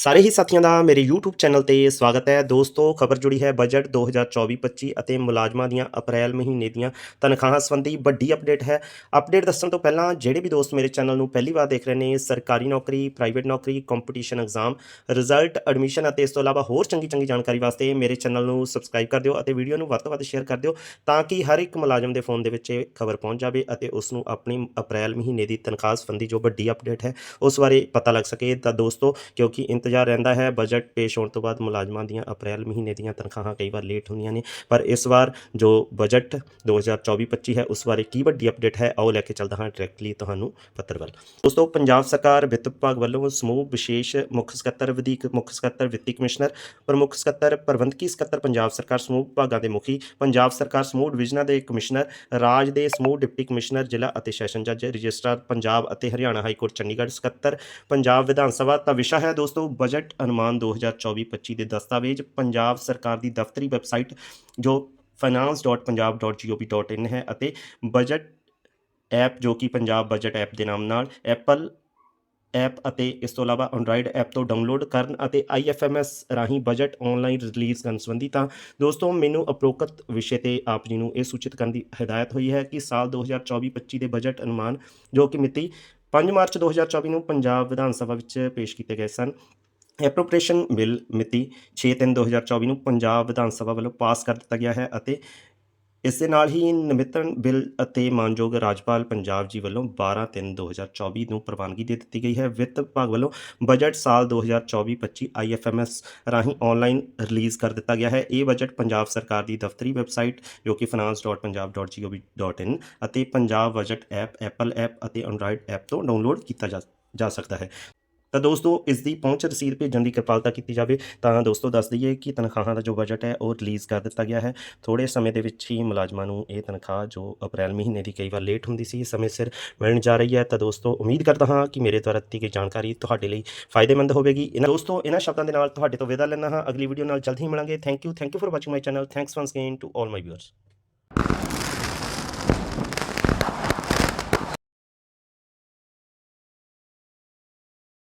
ਸਾਰੇ ਹੀ ਸਾਥੀਆਂ ਦਾ ਮੇਰੇ YouTube ਚੈਨਲ ਤੇ ਸਵਾਗਤ ਹੈ। ਦੋਸਤੋ, ਖਬਰ ਜੁੜੀ ਹੈ ਬਜਟ 2024-25 ਅਤੇ ਮੁਲਾਜ਼ਮਾਂ ਦੀਆਂ ਅਪ੍ਰੈਲ ਮਹੀਨੇ ਦੀਆਂ ਤਨਖਾਹਾਂ ਸੰਬੰਧੀ ਵੱਡੀ ਅਪਡੇਟ ਹੈ। ਅਪਡੇਟ ਦੱਸਣ ਤੋਂ ਪਹਿਲਾਂ ਜਿਹੜੇ ਵੀ ਦੋਸਤ ਮੇਰੇ ਚੈਨਲ ਨੂੰ ਪਹਿਲੀ ਵਾਰ ਦੇਖ ਰਹੇ ਨੇ, ਸਰਕਾਰੀ ਨੌਕਰੀ, ਪ੍ਰਾਈਵੇਟ ਨੌਕਰੀ ਕੰਪੀਟੀਸ਼ਨ ਐਗਜ਼ਾਮ ਰਿਜ਼ਲਟ ਐਡਮਿਸ਼ਨ ਅਤੇ ਇਸ ਤੋਂ ਇਲਾਵਾ ਹੋਰ ਚੰਗੀ ਚੰਗੀ ਜਾਣਕਾਰੀ ਵਾਸਤੇ ਮੇਰੇ ਚੈਨਲ ਨੂੰ ਸਬਸਕ੍ਰਾਈਬ ਕਰ ਦਿਓ ਅਤੇ ਵੀਡੀਓ ਨੂੰ ਵੱਧ ਤੋਂ ਵੱਧ ਸ਼ੇਅਰ ਕਰ ਦਿਓ ਤਾਂ ਕਿ ਹਰ ਇੱਕ ਮੁਲਾਜ਼ਮ ਦੇ ਫੋਨ ਦੇ ਵਿੱਚ ਇਹ ਖਬਰ ਪਹੁੰਚ ਜਾਵੇ ਅਤੇ ਉਸ ਨੂੰ ਆਪਣੀ ਅਪ੍ਰੈਲ ਮਹੀਨੇ ਦੀ ਤਨਖਾਹ ਸੰਬੰਧੀ ਜੋ ਵੱਡੀ ਅਪਡੇਟ ਹੈ ਉਸ ਬਾਰੇ ਪਤਾ ਲੱਗ ਸਕੇ। ਤਾਂ ਦੋਸਤੋ, ਕਿਉਂਕਿ ਇੰਤ ਇੰਤਜ਼ਾਰ ਰਹਿੰਦਾ ਹੈ। ਬਜਟ ਪੇਸ਼ ਹੋਣ ਤੋਂ ਬਾਅਦ ਮੁਲਾਜ਼ਮਾਂ ਦੀਆਂ ਅਪ੍ਰੈਲ ਮਹੀਨੇ ਦੀਆਂ ਤਨਖਾਹਾਂ ਕਈ ਵਾਰ ਲੇਟ ਹੁੰਦੀਆਂ ਨੇ। ਪਰ ਇਸ ਵਾਰ ਜੋ ਬਜਟ 2024-25 ਹੈ, ਉਸ ਬਾਰੇ ਕੀ ਵੱਡੀ ਅਪਡੇਟ ਹੈ, ਆਓ ਲੈ ਕੇ ਚੱਲਦਾ ਹਾਂ ਡਾਇਰੈਕਟਲੀ ਤੁਹਾਨੂੰ ਪੱਤਰ ਵੱਲ। ਦੋਸਤੋ ਪੰਜਾਬ ਸਰਕਾਰ, ਵਿੱਤ ਵਿਭਾਗ ਵੱਲੋਂ ਸਮੂਹ ਵਿਸ਼ੇਸ਼ ਮੁੱਖ ਸਕੱਤਰ ਵਧੀਕ, ਮੁੱਖ ਸਕੱਤਰ ਵਿੱਤੀ ਕਮਿਸ਼ਨਰ, ਪ੍ਰਮੁੱਖ ਸਕੱਤਰ ਪ੍ਰਬੰਧਕੀ ਸਕੱਤਰ ਪੰਜਾਬ ਸਰਕਾਰ ਸਮੂਹ ਵਿਭਾਗਾਂ ਦੇ ਮੁਖੀ, ਪੰਜਾਬ ਸਰਕਾਰ ਸਮੂਹ ਡਿਵੀਜ਼ਨਾਂ ਦੇ ਕਮਿਸ਼ਨਰ, ਰਾਜ ਦੇ ਸਮੂਹ ਡਿਪਟੀ ਕਮਿਸ਼ਨਰ, ਜ਼ਿਲ੍ਹਾ ਅਤੇ ਸੈਸ਼ਨ ਜੱਜ, ਰਜਿਸਟਰਾਰ, ਪੰਜਾਬ ਅਤੇ ਹਰਿਆਣਾ ਹਾਈ ਕੋਰਟ ਚੰਡੀਗੜ੍ਹ ਸਕੱਤਰ, ਪੰਜਾਬ ਵਿਧਾਨ ਸਭਾ ਦਾ ਵਿਸ਼ਾ ਹੈ ਦੋਸਤੋ ਬਜਟ ਅਨੁਮਾਨ 2024-25 ਦੇ ਦਸਤਾਵੇਜ਼ ਪੰਜਾਬ ਸਰਕਾਰ ਦੀ ਦਫ਼ਤਰੀ ਵੈਬਸਾਈਟ, ਜੋ finance.punjab.gov.in ਹੈ ਅਤੇ ਬਜਟ ਐਪ ਜੋ ਕਿ ਪੰਜਾਬ ਬਜਟ ਐਪ ਦੇ ਨਾਮ ਨਾਲ ਐਪਲ ਐਪ ਅਤੇ ਇਸ ਤੋਂ ਇਲਾਵਾ ਐਂਡਰਾਇਡ ਐਪ ਤੋਂ ਡਾਊਨਲੋਡ ਕਰਨ ਅਤੇ IFMS ਰਾਹੀਂ ਬਜਟ ਆਨਲਾਈਨ ਰਿਲੀਜ਼ ਕਰਨ ਸੰਬੰਧੀ ਤਾਂ ਦੋਸਤੋ ਮੈਨੂੰ ਉਪਰੋਕਤ ਵਿਸ਼ੇ ਤੇ ਆਪ ਜੀ ਨੂੰ ਇਹ ਸੂਚਿਤ ਕਰਨ ਦੀ ਹਦਾਇਤ ਹੋਈ ਹੈ ਕਿ ਸਾਲ 2024-25 ਦੇ ਬਜਟ ਅਨੁਮਾਨ ਜੋ ਕਿ ਮਿਤੀ 5 ਮਾਰਚ 2024 ਨੂੰ ਪੰਜਾਬ ਵਿਧਾਨ ਸਭਾ ਵਿੱਚ ਪੇਸ਼ ਕੀਤੇ ਗਏ ਸਨ। ਐਪਰੋਪ੍ਰੀਏਸ਼ਨ ਬਿੱਲ ਮਿਤੀ 6/3/2024 ਨੂੰ ਪੰਜਾਬ ਵਿਧਾਨ ਸਭਾ ਵੱਲੋਂ ਪਾਸ ਕਰ ਦਿੱਤਾ ਗਿਆ ਹੈ ਅਤੇ ਇਸ ਦੇ ਨਾਲ ਹੀ ਨਿਮਿਤਨ ਬਿੱਲ ਅਤੇ ਮਾਨਯੋਗ ਰਾਜਪਾਲ ਪੰਜਾਬ ਜੀ ਵੱਲੋਂ 12/3/2024 ਨੂੰ ਪ੍ਰਵਾਨਗੀ ਦੇ ਦਿੱਤੀ ਗਈ ਹੈ। ਵਿੱਤ ਵਿਭਾਗ ਵੱਲੋਂ ਬਜਟ ਸਾਲ 2024-25 IFMS ਰਾਹੀਂ ਆਨਲਾਈਨ ਰਿਲੀਜ਼ ਕਰ ਦਿੱਤਾ ਗਿਆ ਹੈ। ਇਹ ਬਜਟ ਪੰਜਾਬ ਸਰਕਾਰ ਦੀ ਦਫ਼ਤਰੀ ਵੈਬਸਾਈਟ ਜੋ ਕਿ finance.punjab.gov.in ਅਤੇ Punjab budget app Apple app ਅਤੇ ਐਂਡਰਾਇਡ ਐਪ ਤੋਂ ਡਾਊਨਲੋਡ ਕੀਤਾ ਜਾ ਜਾ ਸਕਦਾ ਹੈ। ਤਾਂ ਦੋਸਤੋ ਇਸ ਦੀ ਪਹੁੰਚ ਰਸੀਦ ਭੇਜਣ ਦੀ ਕਿਰਪਾਲਤਾ ਕੀਤੀ ਜਾਵੇ। ਤਾਂ ਦੋਸਤੋ, ਦੱਸ ਦਈਏ ਕਿ ਤਨਖਾਹਾਂ ਦਾ ਜੋ ਬਜਟ ਹੈ, ਉਹ ਰਿਲੀਜ਼ ਕਰ ਦਿੱਤਾ ਗਿਆ ਹੈ। ਥੋੜੇ ਸਮੇਂ ਦੇ ਵਿੱਚ ਹੀ ਮੁਲਾਜ਼ਮਾਂ ਨੂੰ ਇਹ ਤਨਖਾਹ ਜੋ ਅਪ੍ਰੈਲ ਮਹੀਨੇ ਦੀ ਕਈ ਵਾਰ ਲੇਟ ਹੁੰਦੀ ਸੀ, ਸਮੇਂ ਸਿਰ ਮਿਲਣ ਜਾ ਰਹੀ ਹੈ। ਤਾਂ ਦੋਸਤੋ, ਉਮੀਦ ਕਰਦਾ ਹਾਂ ਕਿ ਮੇਰੇ ਦੁਆਰਾ ਦਿੱਤੀ ਗਈ ਜਾਣਕਾਰੀ ਤੁਹਾਡੇ ਲਈ ਫਾਇਦੇਮੰਦ ਹੋਵੇਗੀ। ਇਹਨਾਂ ਦੋਸਤੋ ਇਹਨਾਂ ਸ਼ਬਦਾਂ ਦੇ ਨਾਲ ਤੁਹਾਡੇ ਤੋਂ ਵਿਦਾ ਲੈਣਾ ਹਾਂ। ਅਗਲੀ ਵੀਡੀਓ ਨਾਲ ਜਲਦੀ ਹੀ ਮਿਲਾਂਗੇ। Thank you thank you for watching my channel thanks once again to all my viewers